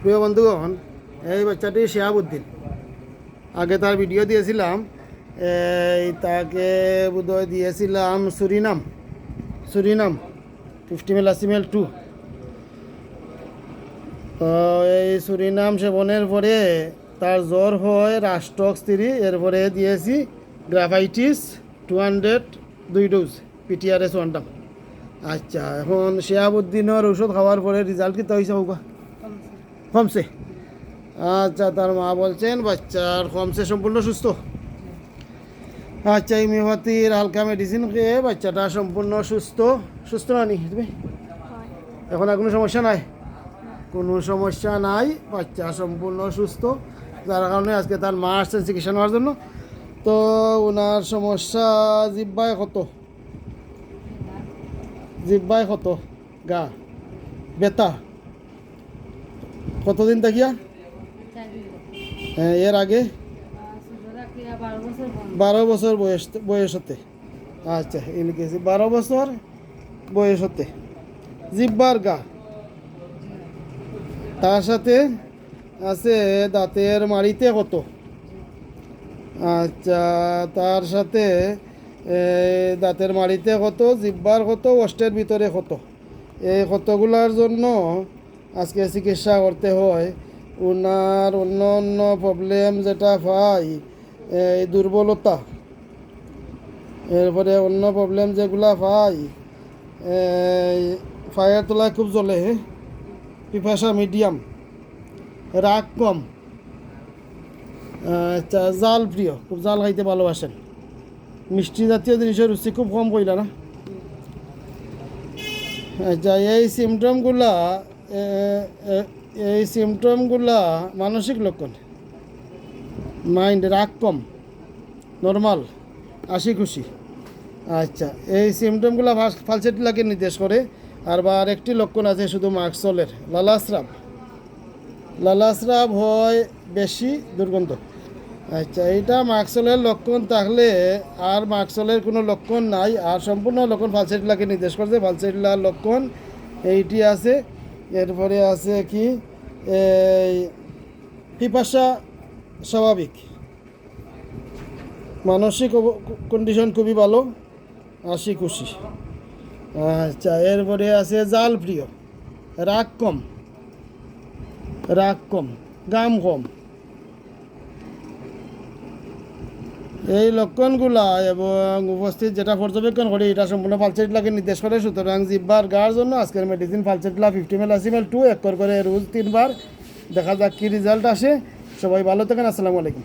প্রিয় বন্ধুগণ, এই বাচ্চাটি শিহাবুদ্দিন আগে তার ভিডিও দিয়েছিলাম, এই তাকে বোধহয় দিয়েছিলাম সুরিনাম সুরিনাম ফিফটি মেল আশি মেল টু। তো এই সুরিনাম সেবনের পরে তার জ্বর হয়, রাষ্ট্রক স্ত্রী, এরপরে দিয়েছি গ্রাফাইটিস টু হান্ড্রেড দুই ডোজ পিটিআরএস ওয়ান আচ্ছা এখন শিহাবুদ্দিনের ওষুধ খাওয়ার পরে রেজাল্ট কী হয়েছে বাবা কমছে আচ্ছা তার মা বলছেন বাচ্চার কমছে সম্পূর্ণ সুস্থ। আচ্ছা ইমিওপ্যাথির হালকা মেডিসিন খেয়ে বাচ্চাটা সম্পূর্ণ সুস্থ। সুস্থ না নি তুমি? এখন আর কোনো সমস্যা নাই? কোনো সমস্যা নাই বাচ্চা সম্পূর্ণ সুস্থ। যার কারণে আজকে তার মা আসছেন চিকিৎসা নেওয়ার জন্য। তো ওনার সমস্যা জিব্বায় কত? জিব্বায় কত? গা। বেতা কতদিন থাকিয়া? এর আগে? বারো বছর বয়স বয়সতে। আচ্ছা এই লিখেছি বারো বছর বয়সতে। জিব্বার গা। তার সাথে আছে দাঁতের মাড়িতে কত? আচ্ছা তার সাথে এ, দাঁতের মাড়িতে কত জিব্বার কত ওষ্টের ভিতরে কত এই কতগুলার জন্য আজকে চিকিৎসা করতে হয়। ওনার অন্য অন্য প্রবলেম যেটা পাই এই দুর্বলতা। এরপরে অন্য প্রবলেম যেগুলা পাই ফায়ার তোলায় খুব জ্বলে পিপাসা মিডিয়াম রাগ কম। আচ্ছা জাল প্রিয়, খুব জাল খাইতে ভালোবাসেন। মিষ্টি জাতীয় জিনিসের রুচি খুব কম কইলা না? আচ্ছা এই সিমটমগুলা এই সিমটমগুলা মানসিক লক্ষণ। মাইন্ড রাগ কম নর্মাল হাসি খুশি। আচ্ছা এই সিমটমগুলো ফালসেটিলাকে নির্দেশ করে। আর বা আরেকটি লক্ষণ আছে শুধু মার্কসলের লালাস্রাব। লালাস্রাব হয় বেশি দুর্গন্ধ। আচ্ছা এইটা মার্কসলের লক্ষণ থাকলে আর মার্কসলের কোনো লক্ষণ নাই। আর সম্পূর্ণ লক্ষণ ফালসেটিলাকে নির্দেশ করছে। ফালসেটিলার লক্ষণ এইটি আছে। এরপরে আছে কি? পিপাসা স্বাভাবিক। মানসিক কন্ডিশন খুবই ভালো। হাসি খুশি আচ্ছা এরপরে আছে জাল প্রিয় রাগ কম। রাগ কম। গাম কম। এই লক্ষণগুলা এবং উপস্থিত যেটা পর্যবেক্ষণ করি, এটা সম্পূর্ণ ফালসেটলাকে নির্দেশ করে। সুতরাং জিব্বার গার জন্য আজকের মেডিসিন ফালসেটলা ফিফটি মেল আসিমেল টু এক করে রোজ তিনবার। দেখা যাক কী রেজাল্ট আসে। সবাই ভালো থাকেন, আসসালামু আলাইকুম।